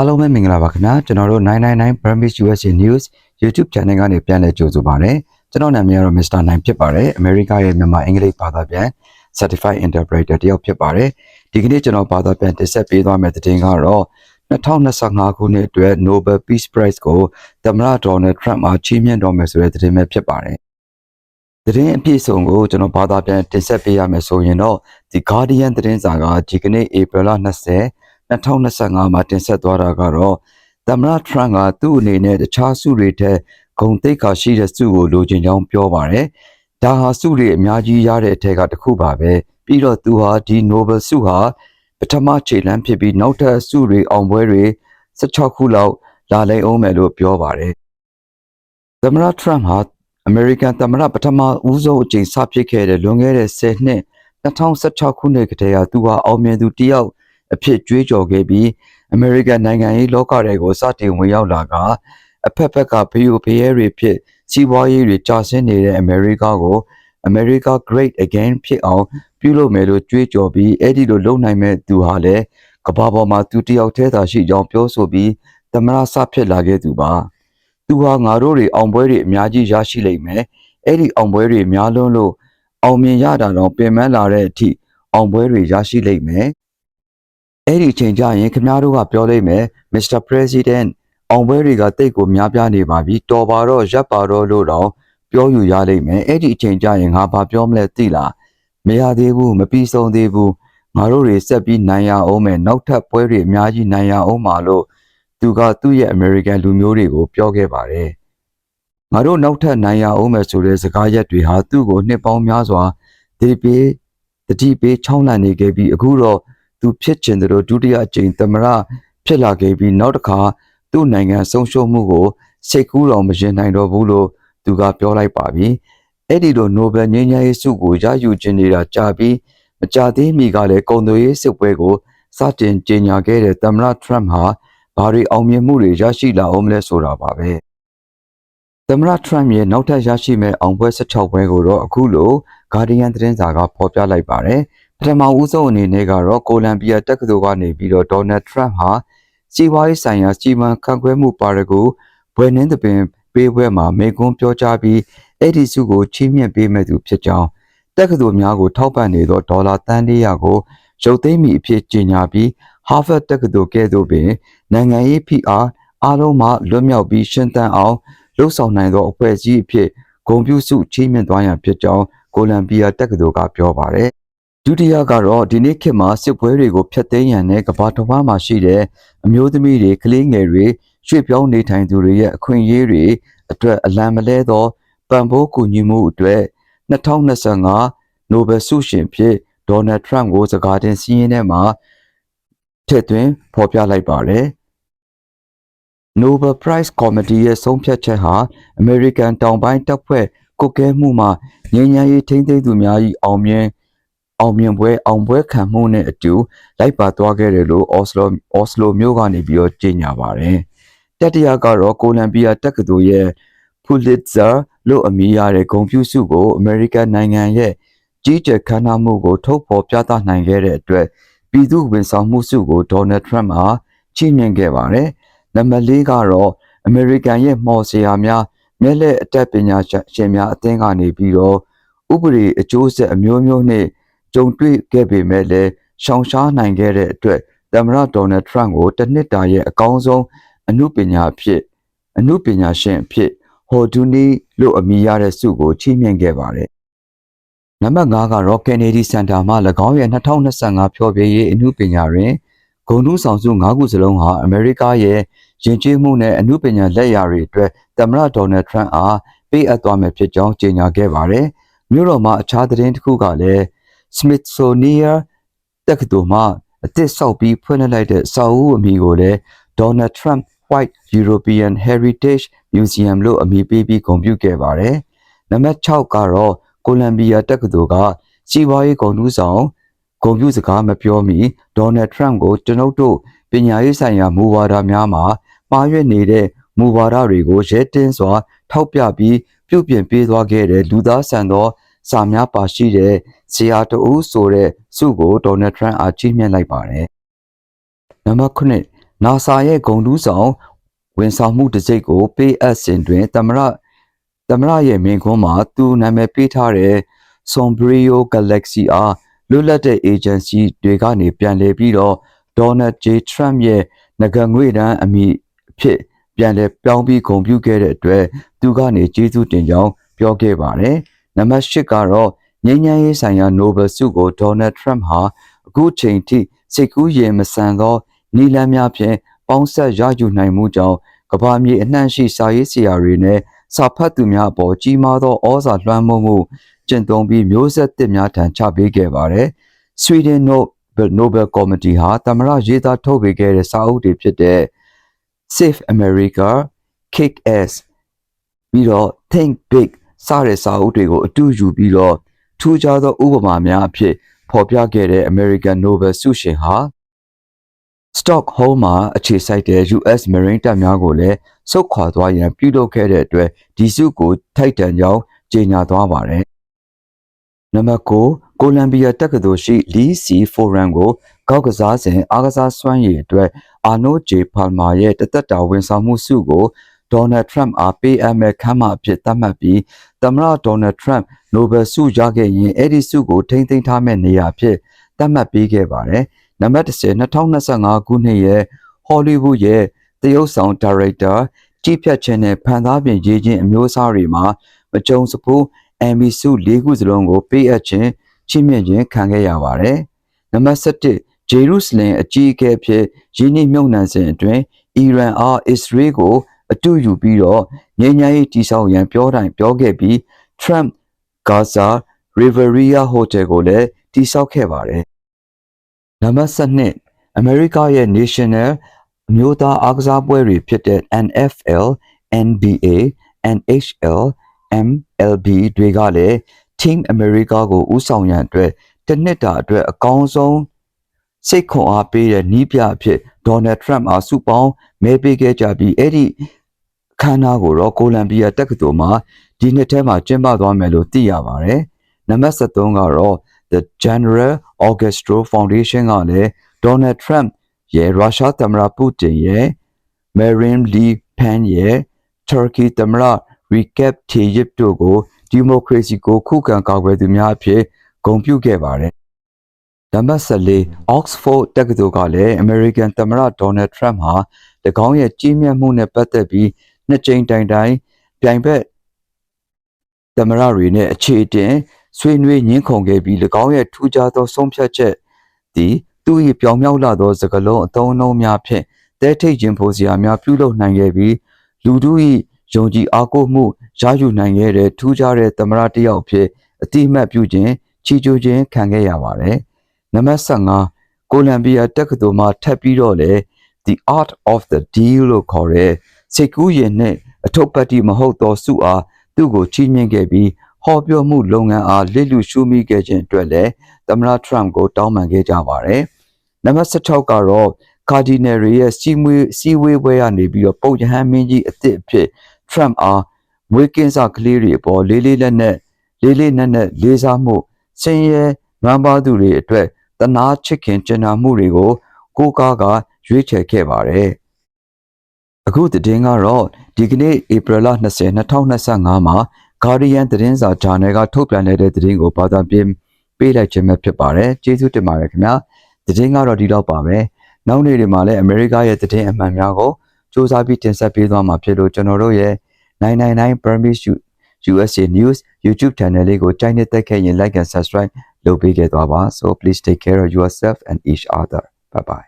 အားလုံးပဲမင်္ဂလာပါခင်ဗျာကျွန်တော်တို့999 Burmese USA News YouTube Channel ကနေပြန်လည်ကြိုဆိုပါရစေကျွန်တော်နာမည်ကတော့ Mr. 9ဖြစ်ပါတယ်အမေရိကရဲ့မြန်မာအင်္ဂလိပ်ဘာသာပြန် Certified Interpreter တယောက်ဖြစ်ပါတယ်ဒီကနေ့ကျွန်တော်ဘာသာပြန်တင်ဆက်ပေးသွားမယ့်သတင်းကတော့2025ခုနှစ်အတွက် Nobel Peace Prize ကိုသမ္မတ Donald Trump အားချီးမြှင့်တော်မယ်ဆိုတဲ့သတင်းပဲဖြစ်ပါတယ်သတင်းအပြည့်စုံကိုကျွန်တော်ဘာသာပြန်တင်ဆက်ပေးရမယ်ဆိုရင်တော့ The Guardian သတင်းစာကဒီကနေ့ April 20 2025မှာတင်ဆက်သွားတာကတော့သမ္မတထရန့်ကသူ့အနေနဲ့တခြားစုတွေထက်ဂုံတိတ်ခါရှိတဲ့စုကိုလိုချင်ကြောင်းပြောပါတယ်။ဒါဟာစုတွေအများကြီးရတဲ့အထက်ကတစ်ခုပါပဲ။ပြီးတော့သူဟာဒီ Nobel စုဟာပထမခြေလှမ်းဖြစ်ပြီးနောက်ထပ်စုတွေအောင်ပွဲတွေ16ခုလောက်လာလိမ့်အောင်မယ်လို့ပြောပါတယ်။သမ္မတထရန့်ဟာအမေရိကန်သမ္မတပထမဦးဆုံးအကြိမ်စဖြစ်ခဲ့တဲ့လွန်ခဲ့တဲ့10နှစ်2016ခုနှစ်ကတည်းကသူဟာအောင်မြင်သူတယောက် အဖြစ်ကြွေးကြော်ခဲ့ပြီးအမေရိကန်နိုင်ငံရေးလောကတွေကိုစတင်ဝင်ရောက်လာကအဖက်ဖက်ကဘေးကိုဖျဲတွေဖြစ်စီးပွားရေးတွေကျဆင်းနေတဲ့အမေရိကကို America Great Again ဖြစ်အောင်ပြုလုပ်မယ်လို့ကြွေးကြော်ပြီးအဲ့ဒီလိုလုပ်နိုင်မဲ့သူဟာလည်းကမ္ဘာပေါ်မှာသူတယောက်တည်းသာရှိကြောင်းပြောဆိုပြီးသမရဆဖြစ်လာခဲ့သူပါသူဟာငါတို့တွေအောင်ပွဲတွေအများကြီးရရှိလိမ့်မယ်အဲ့ဒီအောင်ပွဲတွေများလွန်းလို့အောင်မြင်ရတာတော့ပင်ပန်းလာတဲ့အထိအောင်ပွဲတွေရရှိလိမ့်မယ် အဲ့ဒီအချိန်ကျရင်ခင်ဗျားတို့ကပြောလိမ့်မယ် Mr. President အောင်ပွဲတွေကတိတ်ကိုများပြားနေပါပြီတော်ပါတော့ရပ်ပါတော့လို့တော့ပြောယူရလိမ့်မယ်အဲ့ဒီအချိန်ကျရင်ငါဘာပြောမလဲသိလားမရသေးဘူးမပြီးဆုံးသေးဘူးငါတို့တွေဆက်ပြီးနိုင်ရအောင်မယ်နောက်ထပ်ပွဲတွေအများကြီးနိုင်ရအောင်ပါလို့သူကသူ့ရဲ့ American လူမျိုးတွေကိုပြောခဲ့ပါတယ်ငါတို့နောက်ထပ်နိုင်ရအောင်မယ်ဆိုတဲ့စကားရက်တွေဟာသူ့ကိုနှစ်ပေါင်းများစွာဒီပေးတတိပေးချောင်းလန့်နေခဲ့ပြီးအခုတော့ သူဖြစ်ချင်တယ်လို့ဒုတိယအကြိမ်သမရဖြစ်လာခဲ့ပြီးနောက်တစ်ခါသူ့နိုင်ငံဆုံးရှုံးမှုကိုစိတ်ကူးတော်မရင်နိုင်တော့ဘူးလို့သူကပြောလိုက်ပါပြီအဲ့ဒီလိုနိုဘယ်ငြိမ်းချမ်းရေးဆုကိုရယူခြင်းနေတာကြာပြီးမကြာသေးမီကလည်းကုန်သွယ်ရေးစစ်ပွဲကိုစတင်ကြေညာခဲ့တဲ့သမ္မတထရမ့်ဟာဘာတွေအောင်မြင်မှုတွေရရှိလာအောင်မလဲဆိုတာပါပဲသမ္မတထရမ့်ရဲ့နောက်ထပ်ရရှိမဲ့အောင်ပွဲ16ပွဲကိုတော့အခုလို Guardian သတင်းစာကဖော်ပြလိုက်ပါတယ် ပထမဦးဆုံးအနေနဲ့ကတော့ကိုလံဘီယာတက္ကသိုလ်ကနေပြီးတော့ဒေါ်နယ်ထရမ့်ဟာစီးပွားရေးဆိုင်ရာစီမံခန့်ခွဲမှုပါရဂူဘွယ်နှင်းသပင်ပေးပွဲမှာမေကွန်းပြောကြားပြီးအဲ့ဒီစုကိုချီးမြှင့်ပေးမဲ့သူဖြစ်ကြောင်းတက္ကသိုလ်များကိုထောက်ပံ့နေသောဒေါ်လာတန်း400ကိုရုပ်သိမ်းမိအဖြစ်ကြေညာပြီး Harvard တက္ကသိုလ်ကဲ့သို့ပင်နိုင်ငံရေးဖိအားအားလုံးမှလွတ်မြောက်ပြီးရှင်းသန်အောင်လှုပ်ဆောင်နိုင်သောအဖွဲ့အစည်းအဖြစ်ဂုဏ်ပြုစုချီးမြှင့်သွားရန်ဖြစ်ကြောင်းကိုလံဘီယာတက္ကသိုလ်ကပြောပါတယ် ဒုတိယကတော့ဒီနေ့ခေတ်မှာစစ်ပွဲတွေကိုဖျက်သိမ်းရန်နဲ့ကမ္ဘာတစ်ဝန်းမှာရှိတဲ့အမျိုးသမီးတွေကလေးငယ်တွေရွှေ့ပြောင်းနေထိုင်သူတွေရဲ့အခွင့်အရေးတွေအတွက်အလံမလဲသောပံ့ပိုးကူညီမှုအတွက်2025နိုဘယ်ဆုရှင်ဖြစ်ဒေါ်နယ်ထရန့်ကိုစကားတင်စီးရင်ထဲမှာထည့်သွင်းဖော်ပြလိုက်ပါတယ်။ Nobel Prize Committee ရဲ့ဆုံးဖြတ်ချက်ဟာ American တောင်ပိုင်းတပ်ဖွဲ့ကုတ်ကဲမှုမှငြိမ်းချမ်းရေးထိန်းသိမ်းသူများ၏အောင်မြင် အောင်မြင်ပွဲအောင်ပွဲခံမှုနဲ့အတူလိုက်ပါသွားခဲ့တယ်လို့ Oslo Oslo မြို့ကနေပြီးတော့ကြေညာပါတယ်။တတိယကတော့ကိုလံဘီယာတက္ကသိုလ်ရဲ့ Pulitzer လို့အမည်ရတဲ့ဂုဏ်ပြုဆုကို American နိုင်ငံရဲ့ကြီးကျယ်ခမ်းနားမှုကိုထုတ်ဖော်ပြသနိုင်ခဲ့တဲ့အတွက်ပြည်သူဝန်ဆောင်မှုဆုကို Donald Trump ဟာချီးမြှင့်ခဲ့ပါတယ်။နံပါတ်၄ကတော့ American ရဲ့မှော်စရာများမျက်လက်အတတ်ပညာရှင်များအသင်းကနေပြီးတော့ဥပဒေအကျိုးဆက်အမျိုးမျိုးနဲ့ ကြုံတွေ့ခဲ့ပေမဲ့လည်းရှောင်ရှားနိုင်ခဲ့တဲ့အတွက်သမ္မတဒေါ်နယ်ထရန့်ကိုတစ်နှစ်တာရဲ့အကောင်းဆုံးအမှုပညာအဖြစ်အမှုပညာရှင်အဖြစ်ဟော်ဒူနီလို့အမည်ရတဲ့ဆုကိုချီးမြှင့်ခဲ့ပါတယ်။နံပါတ်5ကတော့ Kennedy Center မှာ၎င်းရဲ့2025ဖျော်ဖြေရေးအမှုပညာတွင်ဂုဏ်ထူးဆောင်စု၅ခုစလုံးဟာအမေရိကရဲ့ယဉ်ကျေးမှုနဲ့အမှုပညာလက်ရာတွေအတွက်သမ္မတဒေါ်နယ်ထရန့်အားပေးအပ်သွားမယ်ဖြစ်ကြောင်းကြေညာခဲ့ပါတယ်။မြို့တော်မှာအခြားသတင်းတစ်ခုကလည်း Smithsonian တက္ကသိုလ်မှအသစ်ဆောက်ပြီးဖွင့်လှစ်လိုက်တဲ့စာအုပ်အမည်ကိုလည်း Donald Trump White European Heritage Museum လို့အမည်ပေးပြီးဂုဏ်ပြုခဲ့ပါတယ်။နံပါတ်6ကတော့ကိုလံဘီယာတက္ကသိုလ်ကစီးပွားရေးဂုဏ်ထူးဆောင်ဂုဏ်ပြုစကားမပြောမီဒေါ်နယ်ထရန့်ကိုကျွန်ုပ်တို့ပညာရေးဆိုင်ရာမူဝါဒများမှာမှားရွက်နေတဲ့မူဝါဒတွေကိုရဲတင်းစွာ ထောက်ပြပြီးပြုပြင်ပေးသွားခဲ့တဲ့လူသားဆန်သော စာများပါရှိတဲ့ဇီယာတူဆိုတဲ့စုကိုဒေါ်နယ်ထရန့်အားကြီးမြှင့်လိုက်ပါတယ်။နံပါတ်9 NASA ရဲ့ဂုံတူးဆောင်ဝန်ဆောင်မှုတစ်စိတ်ကိုပေးအပ်စဉ်တွင်သမရသမရရဲ့မြင်ကွန်းမှာသူနာမည်ပေးထားတဲ့ Sombrio Galaxy အားလွတ်လပ်တဲ့ agency တွေကနေပြန်လည်ပြီးတော့ Donald J. Trump ရဲ့ငကငွေတန်းအမိအဖြစ်ပြန်လည်ပြောင်းပြီးဂုဏ်ပြုခဲ့တဲ့အတွက်သူကနေကျေးဇူးတင်ကြောင်းပြောခဲ့ပါတယ်။ နံပါတ်၈ကတော့ငြိမ်းချမ်းရေးဆိုင်ရာ Nobel ဆုကို Donald Trump ဟာအခုချိန်ထိစိတ်ကူးရင်မဆန်သောနီလန်းများဖြင့်ပေါင်းဆက်ရယူနိုင်မှုကြောင့်ကမ္ဘာမြေအနှံ့ရှိစာရေးဆရာတွေနဲ့စာဖတ်သူများအပေါ်ကြီးမားသောဩဇာလွှမ်းမိုးမှုကျင့်သုံးပြီးမျိုးဆက်သစ်များထံချပေးခဲ့ပါတယ်။ Sweden Nobel Nobel Committee ဟာသမရရေးသားထုတ်ပေးခဲ့တဲ့စာအုပ်တွေဖြစ်တဲ့ Save America, Kick Ass ပြီးတော့ Think Big စတဲ့စာအုပ်တွေကိုအတူယူပြီးတော့ထူးခြားသောဥပမာများအဖြစ်ဖော်ပြခဲ့တဲ့ American Nobel ဆုရှင်ဟာ Stockholm မှာအခြေစိုက်တဲ့ US Marine တပ်များကိုလည်းစုတ်ခွာသွားရန်ပြုလုပ်ခဲ့တဲ့အတွက်ဒီဆုကိုထိုက်တန်ကြောင်းကြေညာသွားပါတယ်။နံပါတ်9ကိုလံဘီယာတက္ကသိုလ်ရှိ Lee C Forum ကိုကောက်ကစားစဉ်အားကစားစွမ်းရည်အတွက်အာနိုဂျေဖာမာရဲ့တသက်တာဝန်ဆောင်မှုဆုကို ဒေါ်နယ်ထရန့်အားပေးအပ်မဲ့ခမ်းမအဖြစ်သတ်မှတ်ပြီးသမ္မတဒေါ်နယ်ထရန့်နိုဘယ်ဆုရခဲ့ရင်အဲ့ဒီဆုကိုထိမ့်သိမ်းထားမဲ့နေရာဖြစ်သတ်မှတ်ပေးခဲ့ပါတယ်။နံပါတ်10 2025ခုနှစ်ရဲ့ဟောလိဝုဒ်ရဲ့တရုတ်ဆောင်ဒါရိုက်တာကြီးဖြတ်ခြင်းနဲ့ဖန်သားပြင်ရေးခြင်းအမျိုးအစားတွေမှာမကြုံစဖူးအမ်ဘီဆု၄ခုစလုံးကိုပေးအပ်ခြင်းချီးမြှင့်ခြင်းခံခဲ့ရပါတယ်။နံပါတ်17ဂျေရုဆလင်အကြီးအကဲဖြစ်ယင်းနှိမ့်မြုံနှံစဉ်အတွင်းအီရန်အားအစ္စရေးကို အတူယူပြီးတော့ငြိမ်းချမ်းရေးတည်ဆောက်ရန်ပြောတိုင်းပြောခဲ့ပြီး Trump Gaza Riviera Hotel ကိုလည်းတည်ဆောက်ခဲ့ပါတယ်။နံပါတ်7အမေရိကရဲ့ National အမျိုးသားအားကစားပွဲတွေဖြစ်တဲ့ NFL, NBA, NHL, MLB တွေကလည်း Team America ကိုဥဆောင်ရန်အတွက်တစ်နှစ်တာအတွက်အကောင်းဆုံး စိတ်ခွန်အားပေးတဲ့နီးပြအဖြစ်ဒေါ်နယ်ထရန့်အားစုပေါင်းမဲပေးခဲ့ကြပြီးအဲ့ဒီခန်းနာကိုတော့ကိုလံဘီယာတက္ကသိုလ်မှာဒီနှစ်ထဲမှာကျင်းပသွားမယ်လို့သိရပါတယ်။နံပါတ်73ကတော့ The General Orchestra Foundation ကလည်း Donald Trump ရဲ့ရုရှားသမ္မတပူတင်ရဲ့ Marine Le Pen ရဲ့ Turkey သမ္မတ Recep Tayyip တို့ကိုဒီမိုကရေစီကိုခုခံကာကွယ်သူများအဖြစ်ဂုဏ်ပြုခဲ့ပါတယ်။ နံပါတ်14 Oxford တက္ကသိုလ်ကလည်း American သမ္မတ Donald Trump ဟာ၎င်းရဲ့ကြီးမြတ်မှုနဲ့ပတ်သက်ပြီးနှစ်ကြိမ်တိုင်တိုင်ပြိုင်ဘက်သမ္မတတွေနဲ့အခြေအတင်ဆွေးနွေးညှင်းခုန်ခဲ့ပြီး၎င်းရဲ့ထူးခြားသောဆုံးဖြတ်ချက်သည်သူ၏ပြောင်မြောက်လာသောစကားလုံးအသုံးအနှုန်းများဖြင့်တဲထိတ်ခြင်းဖို့စရာများပြုလုပ်နိုင်ခဲ့ပြီးလူတို့၏ယုံကြည်အားကိုးမှုရယူနိုင်ခဲ့တဲ့ထူးခြားတဲ့သမ္မတတစ်ယောက်ဖြစ်အတိအမှတ်ပြုခြင်းချီးကျူးခြင်းခံခဲ့ရပါတယ်။ နံပါတ်15ကိုလံဘီယာတက္ကသိုလ်မှထပ်ပြီးတော့လေ The Art of the Deal လို့ခေါ်တဲ့စိတ်ကူးရင်နဲ့အထုပ်ပတ်တိမဟုတ်သောစုအားသူ့ကိုချီးမြှင့်ခဲ့ပြီးဟောပြောမှုလုပ်ငန်းအားလစ်လူရှုမိခဲ့ခြင်းအတွက်လည်းသမ္မတထရန့်ကိုတောင်းပန်ခဲ့ကြပါတယ်။နံပါတ်16ကတော့ကာဒီနယ်ရီရဲ့စီမွေးစီဝေးပွဲကနေပြီးတော့ပုတ်ရဟန်းမင်းကြီးအစ်စ်အဖြစ်ထရန့်အားမွေးကင်းစကလေးတွေအပေါ်လေးလေးလက်နက်လေးလေးနက်နက်လေးစားမှုစင်ရဲနွမ်းပါသူတွေအတွက် တနာချစ်ခင်ကျင်နာမှုတွေကိုကိုကားကရွေးချယ်ခဲ့ပါတယ်။အခုသတင်းကတော့ဒီကနေ့ဧပြီလ20 2025မှာ Guardian သတင်းစာဂျာနယ်ကထုတ်ပြန်လိုက်တဲ့သတင်းကိုဘာသာပြင်ပေးလိုက်ခြင်းပဲဖြစ်ပါတယ်။ကျေးဇူးတင်ပါတယ်ခင်ဗျာ။သတင်းကတော့ဒီတော့ပါပဲ။နောက်နေ့တွေမှာလည်းအမေရိကရဲ့သတင်းအမှန်များကိုစူးစမ်းပြီးတင်ဆက်ပေးသွားမှာဖြစ်လို့ကျွန်တော်တို့ရဲ့999 Burmese USA News YouTube channel လေးကိုကြိုက်နေတဲ့ခဲ့ရင် like and subscribe လုပ်ပေးခဲ့သွားပါ so please take care of yourself and each other bye bye